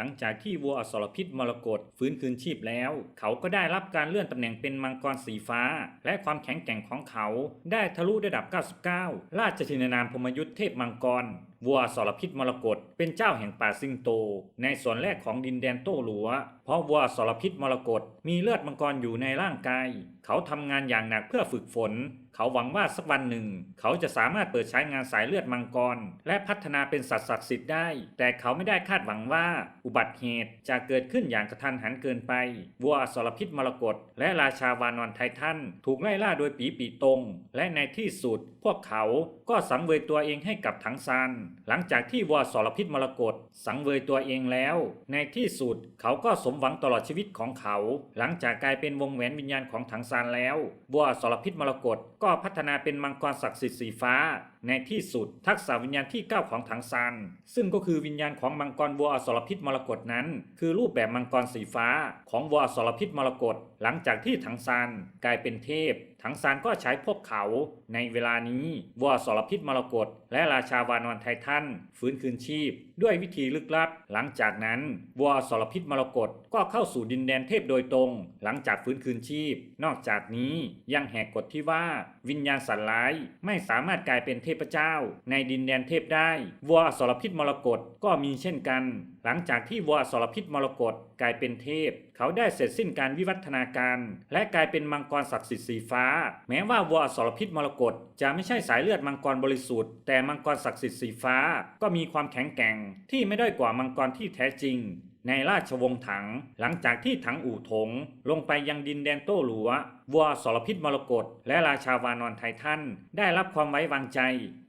หลังจากที่วัวอสรพิษมรกตฟื้นคืนชีพแล้ว เขาก็ได้รับการเลื่อนตำแหน่งเป็นมังกรสีฟ้า และความแข็งแกร่งของเขา ได้ทะลุระดับ 99 ราชชินานามพมยุทธเทพมังกร วัวอสรพิษมรกตเป็นเจ้าแห่งป่าสิงโต ในส่วนแรกของดินแดนโต้หลัว เพราะวัวอสรพิษมรกตมีเลือดมังกรอยู่ในร่างกาย เขาทำงานอย่างหนักเพื่อฝึกฝน เขาหวังว่าสักวันหนึ่ง เขาจะสามารถเปิดใช้งานสายเลือดมังกร และพัฒนาเป็นสัตว์ศักดิ์สิทธิ์ได้ แต่เขาไม่ได้คาดหวังว่า อุบัติเหตุจะเกิดขึ้นอย่างกระทันหันเกินไป วัวอสรพิษมรกตและราชาวานอนไททันถูกไล่ล่าโดยปีปีตง และในที่สุดพวกเขาก็สังเวยตัวเองให้กับถังซานหลังจากที่วัวสรพิษมรกตสังเวยตัวเองแล้ว ในที่สุดเขาก็สมหวังตลอดชีวิตของเขา หลังจากกลายเป็นวงแหวนวิญญาณของถังซานแล้ววัวสรพิษมรกตก็พัฒนาเป็นมังกรศักดิ์สิทธิ์สีฟ้า ในที่สุดทักษะวิญญาณที่ 9 ของถังซานซึ่งก็คือวิญญาณของมังกรวัวอสรพิษมรกตนั้น คือรูปแบบมังกรสีฟ้าของวัวอสรพิษมรกตหลังจากที่ถังซานกลายเป็นเทพ ถังซานก็ใช้พวกเขาในเวลานี้วัวอสรพิษมรกตและราชาวานอนไททันฟื้นคืนชีพ ด้วยวิธีลึกลับ หลังจากนั้นวัวอสรพิษมรกตก็เข้าสู่ดินแดนเทพโดยตรง หลังจากฟื้นคืนชีพ นอกจากนี้ยังแหกกฎที่ว่าวิญญาณสัตว์ร้ายไม่สามารถกลายเป็นเทพเจ้า ในดินแดนเทพได้ วัวอสรพิษมรกตก็มีเช่นกัน หลังจากที่วัวอสรพิษมรกตกลายเป็นเทพ เขาได้เสร็จสิ้นการวิวัฒนาการ และกลายเป็นมังกรศักดิ์สิทธิ์สีฟ้า แม้ว่าวัวอสรพิษมรกตจะไม่ใช่สายเลือดมังกรบริสุทธิ์ แต่มังกรศักดิ์สิทธิ์สีฟ้า ก็มีความแข็งแกร่งที่ไม่ด้อยกว่ามังกรที่แท้จริง ในราชวงศ์ถัง หลังจากที่ถังอู่ถง ลงไปยังดินแดนโต้หลัว วัวสรพิษมรกตและราชาวานอนไททันได้รับความไว้วางใจ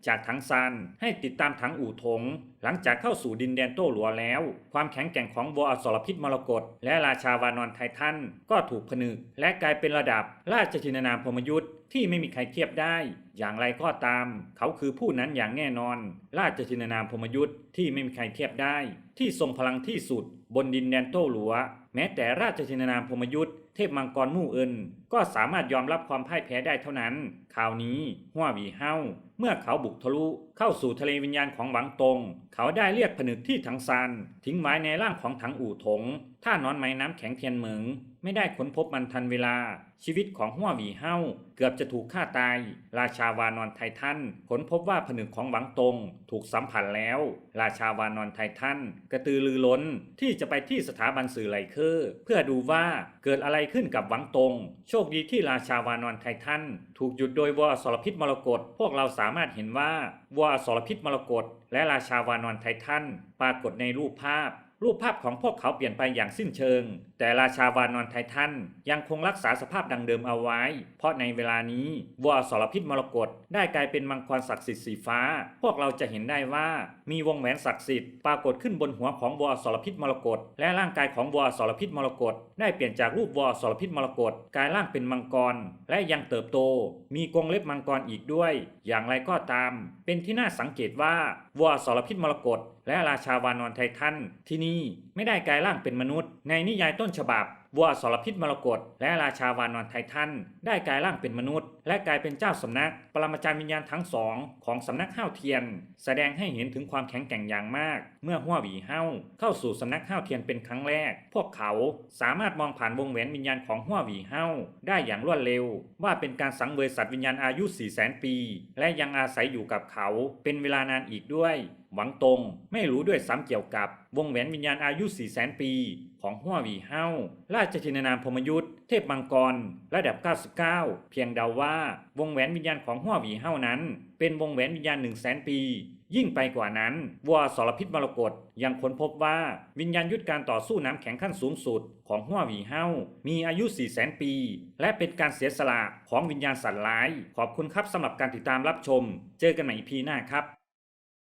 จากถังซานให้ติดตามถังอู่ถง หลังจากเข้าสู่ดินแดนโต้หลัวแล้ว ความแข็งแกร่งของวัวอสรพิษมรกตและราชาวานอนไททันก็ถูกผนึกและกลายเป็นระดับราชชินานามพมยุทธ์ ที่ไม่มีใครเทียบได้ อย่างไรก็ตาม เขาคือผู้นั้นอย่างแน่นอน ราชชินานามพมยุทธ์ที่ไม่มีใครเทียบได้ ที่ทรงพลังที่สุด บนดินแดนโต้หลัว แม้แต่ราชชินานามพมยุทธ์เทพมังกรมู่เอินก็สามารถยอมรับความพ่ายแพ้ได้เท่านั้นคราวนี้หัวหวีเฮาเมื่อเขาบุกทะลุเข้าสู่ทะเลวิญญาณของหวังตง เขาได้เรียกผนึกที่ถังซานทิ้งไว้ในร่างของถังอู่ถง ถ้านอนไม้น้ำแข็งเทียนเหมิง ไม่ได้ค้นพบมันทันเวลา ชีวิตของหัวหวีเฮาเกือบจะถูกฆ่าตาย ราชาวานอนไททันค้นพบว่าผนึกของหวังตงถูกสัมผัสแล้ว ราชาวานอนไททันกระตือรือร้นที่จะไปที่สถาบันสื่อไลเคอร์เพื่อดูว่าเกิดอะไรขึ้นกับหวังตง โชคดีที่ราชาวานอนไททันถูกหยุดโดยวัวอสรพิษมรกตพวกเราสามารถเห็นว่าวัวอสรพิษมรกตและราชาวานอนไททันปรากฏในรูปภาพ รูปภาพของพวกเขาเปลี่ยนไปอย่างสิ้นเชิง แต่ราชาวานอนไททันยังคงรักษาสภาพดังเดิมเอาไว้ เพราะในเวลานี้วัวสรพิษมรกตได้กลายเป็นมังกรศักดิ์สิทธิ์สีฟ้า พวกเราจะเห็นได้ว่ามีวงแหวนศักดิ์สิทธิ์ปรากฏขึ้นบนหัวของวัวสรพิษมรกตและร่างกายของวัวสรพิษมรกตได้เปลี่ยนจากรูปวัวสรพิษมรกตกลายร่างเป็นมังกร และยังเติบโต มีกรงเล็บมังกรอีกด้วย อย่างไรก็ตาม เป็นที่น่าสังเกตว่าวัวสรพิษมรกตและราชาวานอนไททันที่นี่ไม่ได้กลายร่างเป็นมนุษย์ ในนิยายต้นฉบับ วัวสรพิษมรกตและราชาวานอนไททันได้กลายร่างเป็นมนุษย์ และกลายเป็นเจ้าสำนัก ปรมาจารย์วิญญาณทั้งสองของสำนักห้าวเทียน แสดงให้เห็นถึงความแข็งแกร่งอย่างมาก เมื่อหัวหวีเฮาเข้าสู่สำนักห้าวเทียนเป็นครั้งแรก พวกเขาสามารถมองผ่านวงแหวนวิญญาณของหัวหวีเฮาได้อย่างรวดเร็ว ว่าเป็นการสังเวยสัตว์วิญญาณอายุ4 0 0 0 0 0 ปี และยังอาศัยอยู่กับเขา เป็นเวลานานอีกด้วย หวังตรงไม่รู้ด้วยซ้ำเกี่ยวกับวงแหวนวิญญาณอายุ4 0 0 0 0 ปี ของหัววีเฮาราชชินานามพมยุทธเทพมังกร ระดับ 99 เพียงเดาว่าวงแหวนวิญญาณของหัววีเฮานั้น เป็นวงแหวนวิญญาณ1 0 0 0 0 0 ปี ยิ่งไปกว่านั้นวัวสรพิษมรกตยังค้นพบว่าวิญญาณยุทธการต่อสู้น้ำแข็งขั้นสูงสุดของหัววีเฮามีอายุ 4 0 0 0 0 0 ปี และเป็นการเสียสละของวิญญาณสัตว์ร้าย ขอบคุณครับสำหรับการติดตามรับชม เจอกันใหม่ EP หน้าครับ